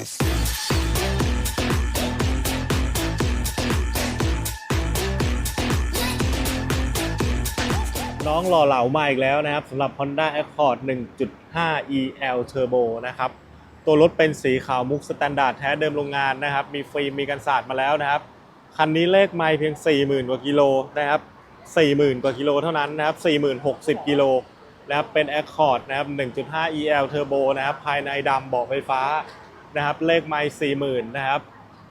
น้องหล่อเหลามาอีกแล้วนะครับสำหรับ Honda Accord 1.5 EL Turbo นะครับ ตัวรถเป็นสีขาวมุกสแตนดาร์ดแท้เดิมโรงงานนะครับ มีฟิล์มมีกันศาสตร์มาแล้วนะครับ คันนี้เลขไม่เพียง 40,000 กว่ากิโลนะครับ 40,000 กว่ากิโลเท่านั้นนะครับ 40,060 กิโลนะครับเป็น Accord นะครับ 1.5 EL Turbo นะครับ ภายในดำเบาะไฟฟ้า นะครับเลขไม่40,000นนะครับ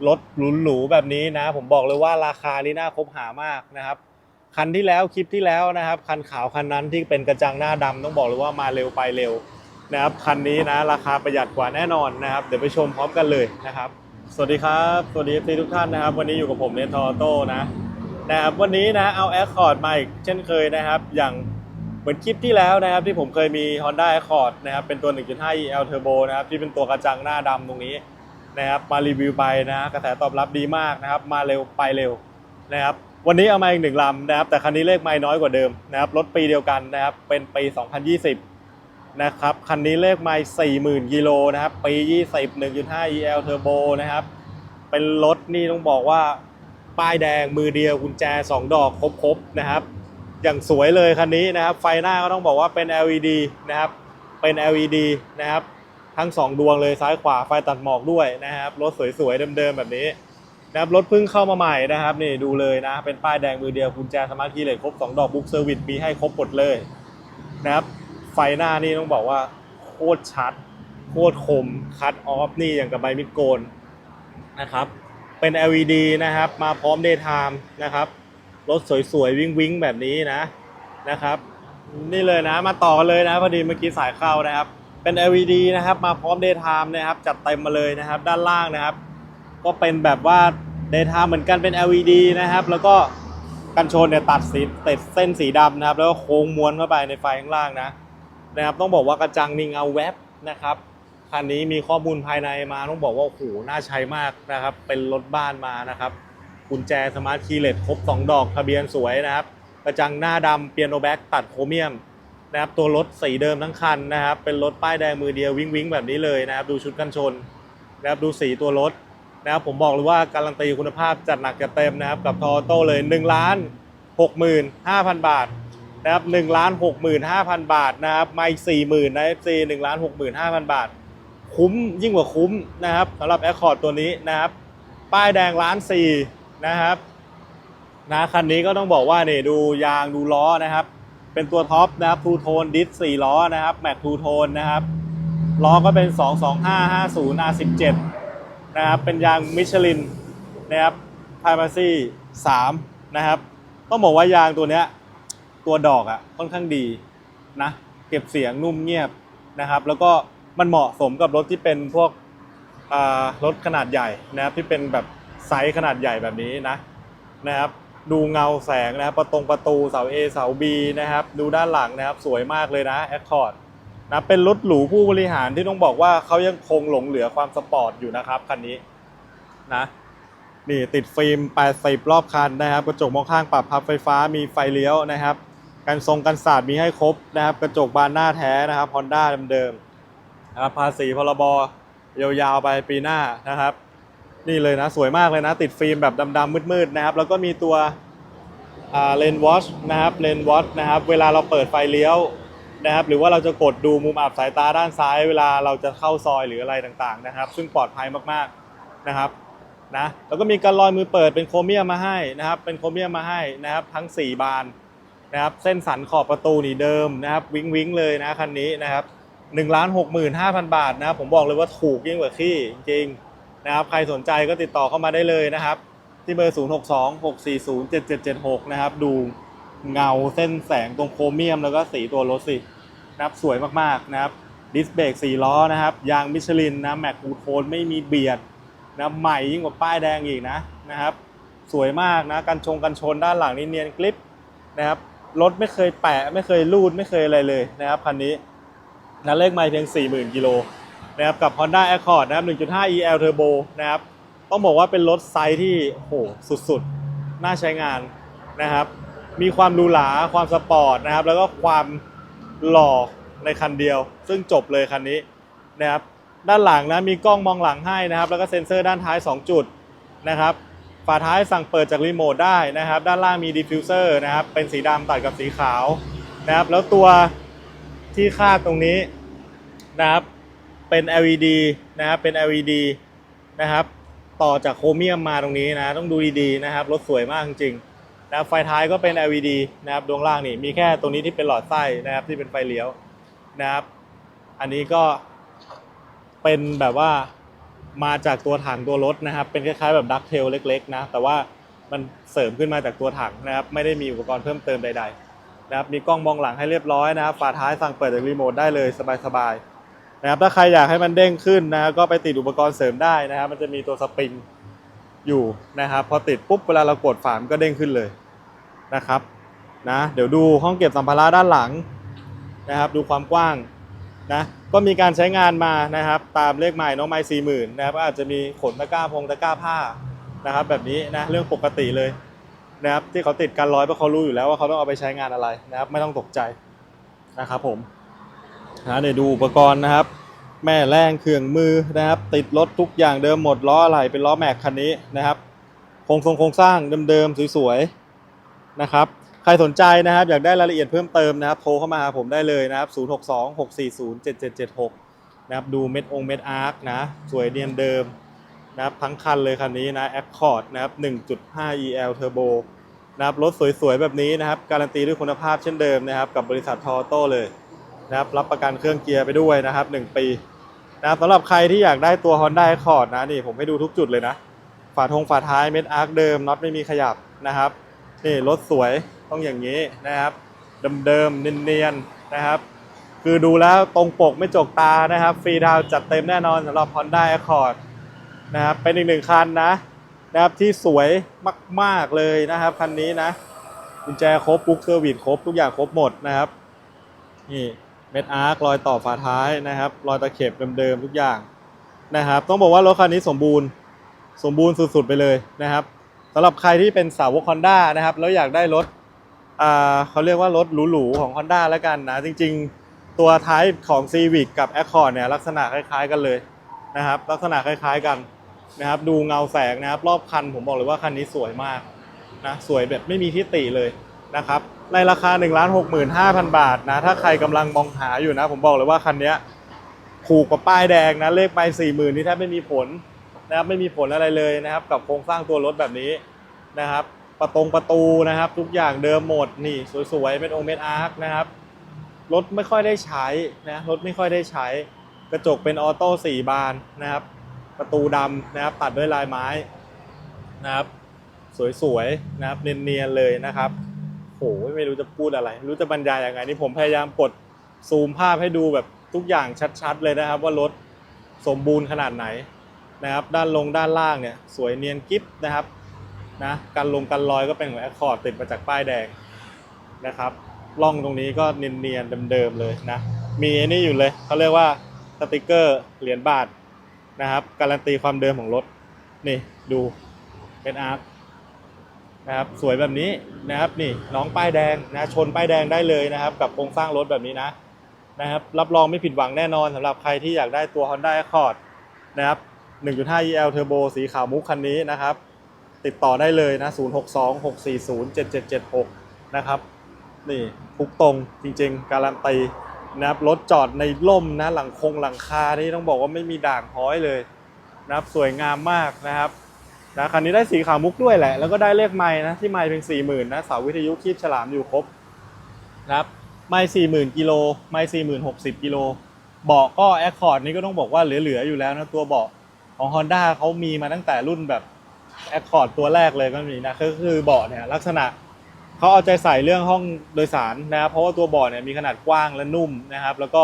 รถหรูๆแบบนี้นะ ผมบอกเลยว่าราคานี้น่าคบหามากนะครับคันที่แล้วคลิปที่แล้วนะครับคันขาวคันนั้นที่เป็นกระจังหน้าดำต้องบอกเลยว่ามาเร็วไปเร็วนะครับคันนี้นะราคาประหยัดกว่าแน่นอนนะครับ เดี๋ยวไปชมพร้อมกันเลยนะครับ สวัสดีครับสวัสดีทุกท่านนะครับ วันนี้อยู่กับผมเนทอโต้นะนะครับวันนี้นะเอา Accord มาอีกเช่นเคยนะครับ อย่าง มือนคลิปที่แล้วนะครับที่ผมเคยมี Honda Accord นะครับเป็นตัว 1.5 EL Turbo นะครับที่เป็นตัวกระจังหน้าดำตรงนี้นะครับมารีวิวไปนะกระแสตอบรับดีมากนะครับมาเร็วไปเร็วนะครับวันนี้เอามาอีกหนึ่งลำนะครับแต่คันนี้เลขไม่น้อยกว่าเดิมนะครับรถปีเดียวกันนะครับเป็นปี 2020 นะครับคันนี้เลขไม่ 40,000กิโลนะครับปี 20 1.5 EL Turbo นะครับเป็นรถนี่ต้องบอกว่าป้ายแดงมือเดียวกุญแจ 2 ดอกครบๆนะครับ อย่างสวยเลยคันนี้นะครับ ไฟหน้าก็ต้องบอกว่าเป็น LED นะครับ เป็น LED นะครับ ทั้ง 2 ดวงเลยซ้ายขวาไฟตัดหมอกด้วยนะครับ รถสวยๆเดิมๆแบบนี้นะครับรถเพิ่งเข้ามาใหม่นะครับนี่ดูเลยนะ เป็นป้ายแดงมือเดียวกุญแจสมาร์ทคีย์เลยครบ 2 ดอกบุ๊กเซอร์วิสมีให้ครบหมดเลยนะครับ ไฟหน้านี่ต้องบอกว่าโคตรชัด โคตรคมคัดออฟนี่อย่างกับใบมิดโกนนะครับ เป็น LED นะครับ มาพร้อม Daytime นะครับ รถสวยๆ วิ่งๆ แบบนี้นะนะครับ นี่เลยนะมาต่อกันเลยนะพอดีเมื่อกี้สายเข้านะครับ เป็น LED นะครับ มาพร้อม Daytime นะครับ จัดเต็มมาเลยนะครับ ด้านล่างนะครับ ก็เป็นแบบว่า Daytime เหมือนกันเป็น LED นะครับ แล้วก็กันชนเนี่ยตัดสีติดเส้นสีดำนะครับ แล้วก็โค้งม้วนเข้าไปในไฟข้างล่างนะนะครับ ต้องบอกว่ากระจังนี่เงาแวบนะครับคันนี้มีข้อมูลภายในมาต้องบอกว่าโอ้โหน่าใช้มากนะครับ เป็นรถบ้านมานะครับ กุญแจสมาร์ทคีย์เลสครบ 2 ดอกทะเบียนสวยนะครับ กระจังหน้าดำเปียโนแบ็กตัดโครเมียมนะครับตัวรถสีเดิมทั้งคันนะครับ เป็นรถป้ายแดงมือเดียววิ้งวิ้งแบบนี้เลยนะครับ ดูชุดกันชนนะครับดูสีตัวรถนะครับผมบอกเลยว่าการันตีคุณภาพจัดหนักจัดเต็มนะครับ กับทอโต้เลย1ล้าน65,000 บาทนะครับหนึ่งล้านหกหมื่นห้าพันบาทนะครับไม่สี่หมื่นนะ FC หนึ่งล้านหกหมื่นห้าพันบาท คุ้มยิ่งกว่าคุ้มนะครับสำหรับ Accord ตัวนี้นะครับ ป้ายแดงล้านสี่ นะครับนะคันนี้ก็ต้องบอกว่าเนี่ดูยางดูล้อนะครับ เป็นตัวท็อปนะครับทูโทนดิสสี่ล้อนะครับแม็กทูโทนนะครับล้อก็เป็น 22550 R17 นะครับเป็นยางมิชลินนะครับพายมาซี่3นะครับต้องบอกว่ายางตัวเนี้ยตัวดอกอะ่ะค่อนข้างดีนะเก็บเสียงนุ่มเงียบนะครับ แล้วก็มันเหมาะสมกับรถที่เป็นพวกรถขนาดใหญ่นะครับที่เป็นแบบ ไซส์ขนาดใหญ่แบบนี้นะนะครับ ดูเงาแสงนะครับ ประตงประตูเสา A เสา B นะครับ ดูด้านหลังนะครับ สวยมากเลยนะ Accord นะเป็นรถหรูผู้บริหารที่ต้องบอกว่าเขายังคงหลงเหลือความสปอร์ตอยู่นะครับคันนี้นะนี่ติดฟิล์ม80รอบคันนะครับ กระจกมองข้างปรับพับไฟฟ้ามีไฟเลี้ยวนะครับกันทรงกันศาสตร์มีให้ครบนะครับ กระจกบานหน้าแท้นะครับ Honda เดิมๆนะครับภาษีพรบยาวๆไปปีหน้านะครับ นี่เลยนะสวยมากเลยนะ ติดฟิล์มแบบดำๆมืดๆนะครับ แล้วก็มีตัวเลนวอชนะครับเลนวอชนะครับ เวลาเราเปิดไฟเลี้ยวนะครับ หรือว่าเราจะกดดูมุมอับสายตาด้านซ้าย เวลาเราจะเข้าซอยหรืออะไรต่างๆนะครับ ซึ่งปลอดภัยมากๆนะครับนะแล้วก็มีการลอยมือเปิดเป็นโครเมียมมาให้นะครับ เป็นโครเมียมมาให้นะครับ ทั้ง 4 บานนะครับ เส้นสันขอบประตูนี่เดิมนะครับ วิ้งวิ้งเลยนะคันนี้นะครับ1นึ่งล้านหกหมื่นห้าพันบาทนะครับผมบอกเลยว่าถูกยิ่งกว่าขี้จริง นะครับใครสนใจก็ติดต่อเข้ามาได้เลยนะครับ ที่เบอร์ 0 6 2 6 4 0 7 7 7 6 นะครับ ดูเงาเส้นแสงตรงโครเมียมแล้วก็สีตัวรถสินะครับสวยมากๆนะครับดิสเบรก4ล้อนะครับ ยางมิชลินนะแม็กคูโทนไม่มีเบียดนะใหม่ยิ่งกว่าป้ายแดงอีกนะนะครับ สวยมากนะกันชงกันชนด้านหลังนี่เนียนกลิปนะครับรถไม่เคยแปะ ไม่เคยรูดไม่เคยอะไรเลยนะครับคันนี้นะเลขไม่เพียง 40,000กิโล นะครับกับ Honda Accord นะครับ 1.5 EL Turbo นะครับ ต้องบอกว่าเป็นรถไซส์ที่โหสุดๆ น่าใช้งานนะครับ มีความหรูหราความสปอร์ตนะครับ แล้วก็ความหล่อในคันเดียว ซึ่งจบเลยคันนี้นะครับ ด้านหลังนะมีกล้องมองหลังให้นะครับ แล้วก็เซ็นเซอร์ด้านท้าย 2 จุดนะครับฝาท้ายสั่งเปิดจากรีโมทได้นะครับ ด้านล่างมีดิฟฟิวเซอร์นะครับ เป็นสีดำตัดกับสีขาวนะครับ แล้วตัวที่คาดตรงนี้นะครับ เป็น LED นะครับเป็น LED นะครับต่อจากโครเมียมมาตรงนี้นะต้องดูดีๆนะครับรถสวยมากจริงๆนะครับไฟท้ายก็เป็น LED นะครับดวงล่างนี่มีแค่ตรงนี้ที่เป็นหลอดไส้นะครับที่เป็นไฟเลี้ยวนะครับ อันนี้ก็เป็นแบบว่ามาจากตัวถังตัวรถนะครับ เป็นคล้ายๆแบบดักเทลเล็กๆนะแต่ว่ามันเสริมขึ้นมาจากตัวถังนะครับ ไม่ได้มีอุปกรณ์เพิ่มเติมใด ๆ นะครับมีกล้องมองหลังให้เรียบร้อยนะครับฝาท้ายสั่งเปิดจากรีโมทได้เลยสบายๆ นะครับถ้าใครอยากให้มันเด้งขึ้นนะครับก็ไปติดอุปกรณ์เสริมได้นะครับมันจะมีตัวสปริงอยู่นะครับพอติดปุ๊บเวลาเรากดฝามันก็เด้งขึ้นเลยนะครับนะเดี๋ยวดูห้องเก็บสัมภาระด้านหลังนะครับดูความกว้างนะก็มีการใช้งานมานะครับตามเลขหมายน้องไม้สี่หมื่นนะครับอาจจะมีขนตะกร้าพงตะกร้าผ้านะครับแบบนี้นะเรื่องปกติเลยนะครับที่เขาติดกันร้อยเพราะเขารู้อยู่แล้วว่าเขาต้องเอาไปใช้งานอะไรนะครับไม่ต้องตกใจนะครับผม นะเดี๋ยวดูอุปกรณ์นะครับ แม่แรงเครื่องมือนะครับ ติดรถทุกอย่างเดิมหมดล้ออะไรเป็นล้อแม็กคันนี้นะครับโครงทรงโครงสร้างเดิมๆสวยๆนะครับใครสนใจนะครับ อยากได้รายละเอียดเพิ่มเติมนะครับโทรเข้ามาหาผมได้เลยนะครับ 062 640 7776 นะครับดูเม็ดองเม็ดอาร์คนะสวยเนียนเดิมนะครับทั้งคันเลยคันนี้นะ Accord นะครับ 1.5 EL Turbo นะครับรถสวยๆ แบบนี้นะครับ การันตีด้วยคุณภาพเช่นเดิมนะครับ กับบริษัททอโต้เลย นะครับรับประกันเครื่องเกียร์ไปด้วยนะครับ 1 ปีนะครับสำหรับใครที่อยากได้ตัว Honda Accord นะนี่ผมให้ดูทุกจุดเลยนะ ฝาทงฝาท้ายเม็ดอาร์คเดิมน็อตไม่มีขยับนะครับนี่รถสวยต้องอย่างนี้นะครับ เดิมๆเนียนๆนะครับ คือดูแล้วตรงปกไม่จกตานะครับ ฟรีดาวจัดเต็มแน่นอนสำหรับ Honda Accord นะครับเป็นอีกหนึ่งคันนะนะครับที่สวยมาก ๆ เลยนะครับคันนี้นะกุญแจครบบุ๊กเซอร์วิสครบทุกอย่างครบหมดนะครับนี่ ม็ดอาร์ครอยต่อฝาท้ายนะครับ รอยตะเข็บเดิมๆทุกอย่างนะครับ ต้องบอกว่ารถคันนี้สมบูรณ์สมบูรณ์สุดๆไปเลยนะครับสำหรับใครที่เป็นสาวก Honda นะครับ แล้วอยากได้รถอ่าเขาเรียกว่ารถหรูๆของ Honda แล้วกันนะ จริงๆ ตัวท้ายของ Civic กับ Accord เนี่ยลักษณะคล้ายๆกันเลยนะครับ ลักษณะคล้ายๆกันนะครับ ดูเงาแสงนะครับ รอบคันผมบอกเลยว่าคันนี้สวยมากนะสวยแบบไม่มีที่ติเลยนะครับ ในราคา 1 6 5 0 0 0 บาทนะ ถ้าใครกำลังมองหาอยู่นะ ผมบอกเลยว่าคันนี้ยถูกกว่าป้ายแดงนะ เลขไปสี่หมื่นนี่แทบไม่มีผลนะครับไม่มีผลอะไรเลยนะครับ กับโครงสร้างตัวรถแบบนี้นะครับ ประตงประตูนะครับ ทุกอย่างเดิมหมดนี่สวยๆเป็นองค์เมดอาร์คนะครับรถไม่ค่อยได้ใช้นะรถไม่ค่อยได้ใช้ กระจกเป็นออโต้สี่บานนะครับ ประตูดำนะครับ ตัดด้วยลายไม้นะครับ สวยๆนะครับเนียนๆเลยนะครับ โหไม่รู้จะพูดอะไร รู้จะบรรยายยังไงนี่ผมพยายามกดซูมภาพให้ดูแบบทุกอย่างชัดๆเลยนะครับ ว่ารถสมบูรณ์ขนาดไหนนะครับ ด้านลงด้านล่างเนี่ย สวยเนียนกิฟนะครับนะการลงกันรอยก็เป็นของแอคคอร์ดติดมาจากป้ายแดงนะครับล่องตรงนี้ก็เนียนๆเดิมๆเลยนะมีอ้นี่อยู่เลยเขาเรียกว่าสติกเกอร์เหรียญบาทนะครับ การันตีความเดิมของรถนี่ดูเป็นอาร์ นะครับสวยแบบนี้นะครับนี่น้องป้ายแดงนะชนป้ายแดงได้เลยนะครับ กับโครงสร้างรถแบบนี้นะนะครับรับรองไม่ผิดหวังแน่นอนสำหรับใครที่อยากได้ตัว Honda Accord นะครับ 1.5 EL Turbo สีขาวมุกคันนี้นะครับ ติดต่อได้เลยนะ 062 640 7776 นะครับ นี่ทุกตรงจริงๆ การันตีนะครับรถจอดในร่มนะหลังคงหลังคานี่ต้องบอกว่าไม่มีด่างพ้อยเลยนะครับ สวยงามมากนะครับ นะคันนี้ได้สีขาวมุกด้วยแหละ แล้วก็ได้เลขไม้นะที่ไม้เพียง40,000นะเสาวิทยุคีบฉลามอยู่ครบนะครับไม้40,000กิโลไม้40,000 60กิโลเบาะก็แอคคอร์ดนี่ก็ต้องบอกว่าเหลือๆอยู่แล้วนะตัวเบาะของ Honda เขามีมาตั้งแต่รุ่นแบบ Accord ตัวแรกเลยก็มีนะก็คือเบาะเนี่ยลักษณะเขาเอาใจใส่เรื่องห้องโดยสารนะครับเพราะว่าตัวเบาะเนี่ยมีขนาดกว้างและนุ่มนะครับ แล้วก็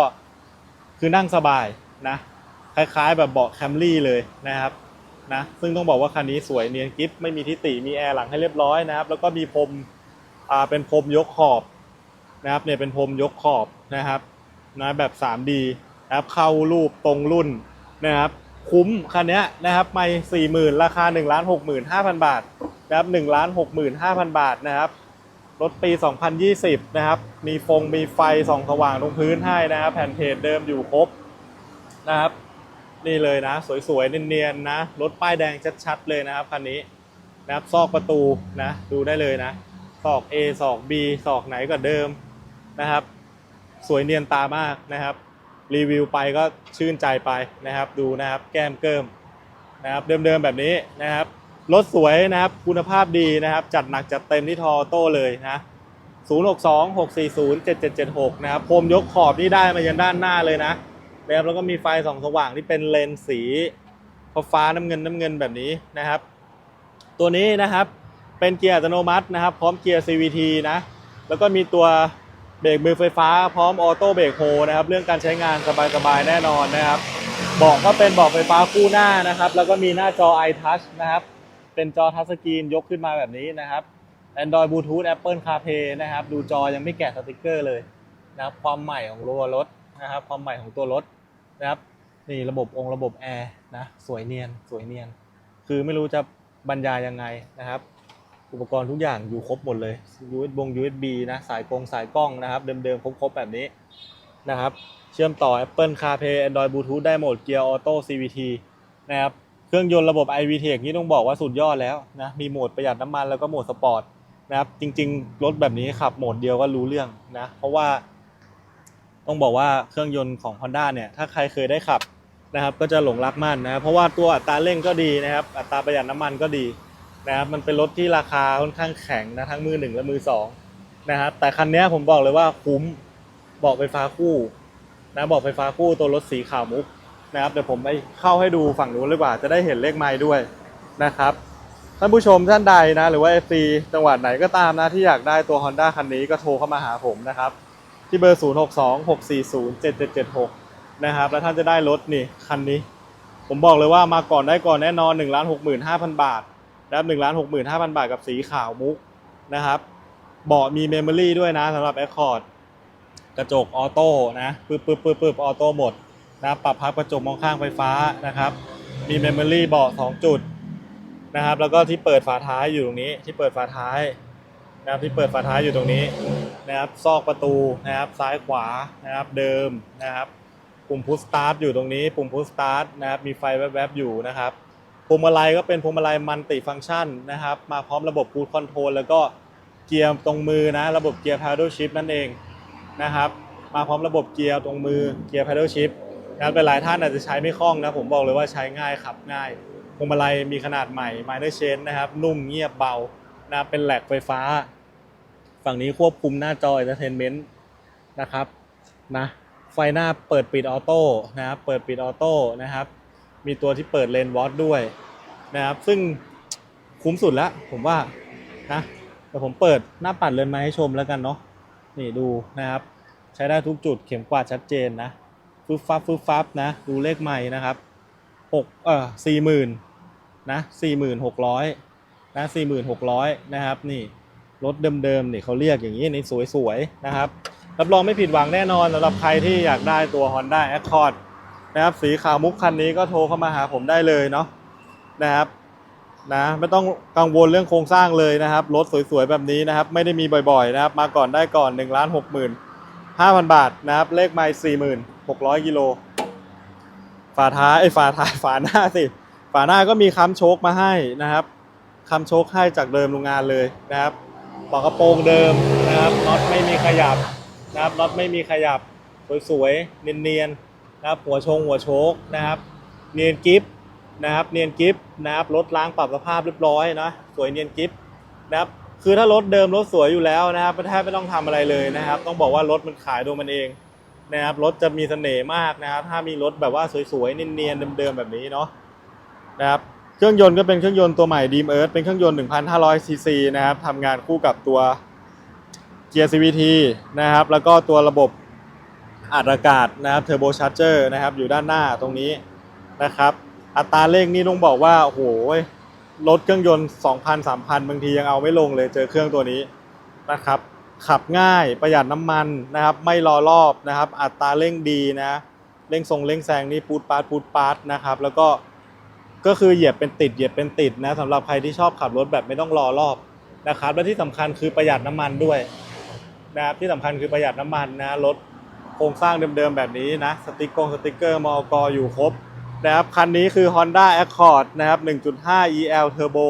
คือนั่งสบายนะคล้ายๆ แบบเบาะแคมรี่เลยนะครับ นะซึ่งต้องบอกว่าคันนี้สวยเนียนกิฟไม่มีทิติมีแอร์หลังให้เรียบร้อยนะครับ แล้วก็มีพรมอ่าเป็นพรมยกขอบนะครับเนี่ยเป็นพรมยกขอบนะครับนะแบบ 3D นะครับเข้ารูปตรงรุ่นนะครับคุ้มคันนี้นะครับไม่สี่หมื่นราคา1นึ่งล้านหกหมื่นห้าพันบาทนะครับหนึ่งล้านหกหมื่นห้าพันบาทนะครับรถปี 2020 นะครับ มีฟงมีไฟส่องสว่างตรงพื้นให้นะครับ แผ่นเพจเดิมอยู่ครบนะครับ นี่เลยนะ สวยๆเนียนๆนะรถป้ายแดงชัดๆเลยนะครับคันนี้นะครับซอกประตูนะ ดูได้เลยนะซอก A ซอก B ซอกไหนก็เดิมนะครับ สวยเนียนตามากนะครับ รีวิวไปก็ชื่นใจไปนะครับ ดูนะครับแก้มเกิมนะครับเดิมๆแบบนี้นะครับรถสวยนะครับคุณภาพดีนะครับ จัดหนักจัดเต็มที่ทอโต้เลยนะ 062 640 7776 นะครับโคมยกขอบนี่ได้มายันด้านหน้าเลยนะ นะครับแล้วก็มีไฟส่องสว่างที่เป็นเลนส์สีฟ้าน้ำเงินน้ำเงินแบบนี้นะครับ ตัวนี้นะครับเป็นเกียร์อัตโนมัตินะครับ พร้อมเกียร์ CVT นะแล้วก็มีตัวเบรกมือไฟฟ้าพร้อมออโต้เบรกโฮนะครับ เรื่องการใช้งานสบายๆแน่นอนนะครับเบาะก็เป็นเบาะไฟฟ้าคู่หน้านะครับ แล้วก็มีหน้าจอ iTouch นะครับ เป็นจอทัชสกรีนยกขึ้นมาแบบนี้นะครับ Android Bluetooth Apple CarPlay นะครับ ดูจอยังไม่แกะสติกเกอร์เลยนะครับ ความใหม่ของตัวรถนะครับ ความใหม่ของตัวรถ นะครับนี่ระบบองค์ระบบแอร์นะสวยเนียนสวยเนียน คือไม่รู้จะบรรยายยังไงนะครับ อุปกรณ์ทุกอย่างอยู่ครบหมดเลย USB บง USB นะสายกงสายกล้องนะครับ เดิมๆ ครบๆ แบบนี้นะครับ เชื่อมต่อ Apple CarPlay Android Bluetooth ได้หมดเกียร์ออโต้ CVT นะครับเครื่องยนต์ระบบ iVTEC นี่ต้องบอกว่าสุดยอดแล้วนะมีโหมดประหยัดน้ำมันแล้วก็โหมดสปอร์ตนะครับจริงๆ รถแบบนี้ขับโหมดเดียวก็รู้เรื่องนะเพราะว่า ต้องบอกว่าเครื่องยนต์ของ Honda เนี่ยถ้าใครเคยได้ขับนะครับก็จะหลงรักมันนะเพราะว่าตัวอัตราเร่งก็ดีนะครับอัตราประหยัดน้ำมันก็ดีนะครับมันเป็นรถที่ราคาค่อนข้างแข็งนะทั้งมือหนึ่งและมือสองนะครับแต่คันนี้ผมบอกเลยว่าคุ้มบาะไฟฟ้าคู่นะบาะไฟฟ้าคู่ตัวรถสีขาวมุกนะครับเดี๋ยวผมไปเข้าให้ดูฝั่งนู้นเลยกว่าจะได้เห็นเลขไม้ด้วยนะครับท่านผู้ชมท่านใดนะหรือว่า FC จังหวัดไหนก็ตามนะที่อยากได้ตัว Honda คันนี้ก็โทรเข้ามาหาผมนะครับ ที่เบอร์ 0 6 2 6 4 0 7 7 7 6 นะครับ แล้วท่านจะได้รถนี่คันนี้ ผมบอกเลยว่ามาก่อนได้ก่อนแน่นอน 1 6 5 0 0 0 บาทนะครับ1 6 5 0 0 0 บาทกับสีขาวมุกนะครับ เบาะมีเมมโมรี่ด้วยนะสำหรับ Accord กระจกออโต้นะปึ๊บปึ๊บปึ๊บปึ๊บออโต้หมดนะปรับพับกระจกมองข้างไฟฟ้านะครับ มีเมมโมรี่เบาะ2จุดนะครับ แล้วก็ที่เปิดฝาท้ายอยู่ตรงนี้ ที่เปิดฝาท้ายนะครับที่เปิดฝาท้ายอยู่ตรงนี้ นะครับซอกประตูนะครับซ้ายขวานะครับเดิมนะครับปุ่มพุชสตาร์ทอยู่ตรงนี้ปุ่มพุชสตาร์ทนะครับมีไฟแวบๆอยู่นะครับพวงมาลัยก็เป็นพวงมาลัยมัลติฟังก์ชันนะครับมาพร้อมระบบคูดคอนโทรลแล้วก็เกียร์ตรงมือนะระบบเกียร์ paddle shift นั่นเองนะครับมาพร้อมระบบเกียร์ตรงมือเกียร์ paddle shift นะครับหลายท่านอาจจะใช้ไม่คล่องนะผมบอกเลยว่าใช้ง่ายขับง่ายพวงมาลัยมีขนาดใหม่ minor chain นะครับนุ่มเงียบเบานะครับเป็นแหลกไฟฟ้า ฝั่งนี้ควบคุมหน้าจอ entertainment นะครับนะไฟหน้าเปิดปิดออโต้นะครับเปิดปิดออโต้นะครับ มีตัวที่เปิดเลนวอตด้วยนะครับ ซึ่งคุ้มสุดแล้วผมว่านะแต่ผมเปิดหน้าปัดเลนมาให้ชมแล้วกันเนาะนี่ดูนะครับ ใช้ได้ทุกจุดเข็มกวาดชัดเจนนะฟึบฟับฟึบฟับนะ ดูเลขใหม่นะครับหกเออสี่หมื่นนะสี่หมื่นหกร้อยนะสี่หมื่นหกร้อยนะครับนี่ รถเดิมๆนี่เขาเรียกอย่างนี้นี่สวยๆนะครับ รับรองไม่ผิดหวังแน่นอนสำหรับใครที่อยากได้ตัว Honda Accord นะครับสีขาวมุกคันนี้ก็โทรเข้ามาหาผมได้เลยเนาะนะครับนะไม่ต้องกังวลเรื่องโครงสร้างเลยนะครับรถสวยๆแบบนี้นะครับ ไม่ได้มีบ่อยๆนะครับ มาก่อนได้ก่อน1นึ่งล้านหกหมื่นห้าพันบาทนะครับ เลขไมล์สี่หมื่นหกร้อยกิโลฝาท้ายไอ้ฝาท้ายฝาหน้าสิฝาหน้าก็มีค้ำโชคมาให้นะครับค้ำโชคให้จากเดิมโรงงานเลยนะครับ ปอกกระโปรงเดิมนะครับน็อตไม่มีขยับนะครับน็อตไม่มีขยับสวยๆเนียนๆนะครับหัวชงหัวโชคนะครับ เนียนกิฟนะครับเนียนกิฟนะครับรถล้างปรับสภาพเรียบร้อยนะสวยเนียนกิฟนะครับคือถ้ารถเดิมรถสวยอยู่แล้วนะครับแทบไม่ต้องทำอะไรเลยนะครับ ต้องบอกว่ารถมันขายโดยมันเองนะครับรถจะมีเสน่ห์มากนะครับ ถ้ามีรถแบบว่าสวยๆเนียนๆเดิมๆแบบนี้เนาะนะครับ ครื่องยนต์ก็เป็นเครื่องยนต์ตัวใหม่ Dream Earth เป็นเครื่องยนต์ 1,500 ซีซีนะครับทำงานคู่กับตัวเกียร์ CVT นะครับ แล้วก็ตัวระบบอัดอากาศนะครับ Turbo Charger นะครับ อยู่ด้านหน้าตรงนี้นะครับ อัตราเร่งนี่ต้องบอกว่าโอ้โหรถเครื่องยนต์ 2,000 3,000 บางทียังเอาไม่ลงเลยเจอเครื่องตัวนี้นะครับ ขับง่ายประหยัดน้ำมันนะครับ ไม่รอรอบนะครับ อัตราเร่งดีนะเร่งทรงเร่งแซงนี่ปูดปาดปูดปาดนะครับ แล้วก็ ก็คือเหยียบเป็นติดเหยียบเป็นติดนะสำหรับใครที่ชอบขับรถแบบไม่ต้องรอรอบนะครับ และที่สำคัญคือประหยัดน้ำมันด้วยนะครับที่สำคัญคือประหยัดน้ำมันนะรถโครงสร้างเดิมๆแบบนี้นะสติกกงสติกเกอร์มอกอยู่ครบนะครับคันนี้คือ Honda Accord นะครับ 1.5 EL Turbo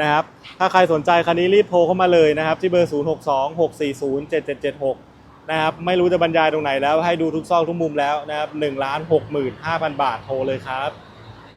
นะครับถ้าใครสนใจคันนี้รีบโทรเข้ามาเลยนะครับ ที่เบอร์ 0626407776 นะครับไม่รู้จะบรรยายตรงไหนแล้วให้ดูทุกซอกทุกมุมแล้วนะครับ1 6 5 0 0 0 บาทโทรเลยครับ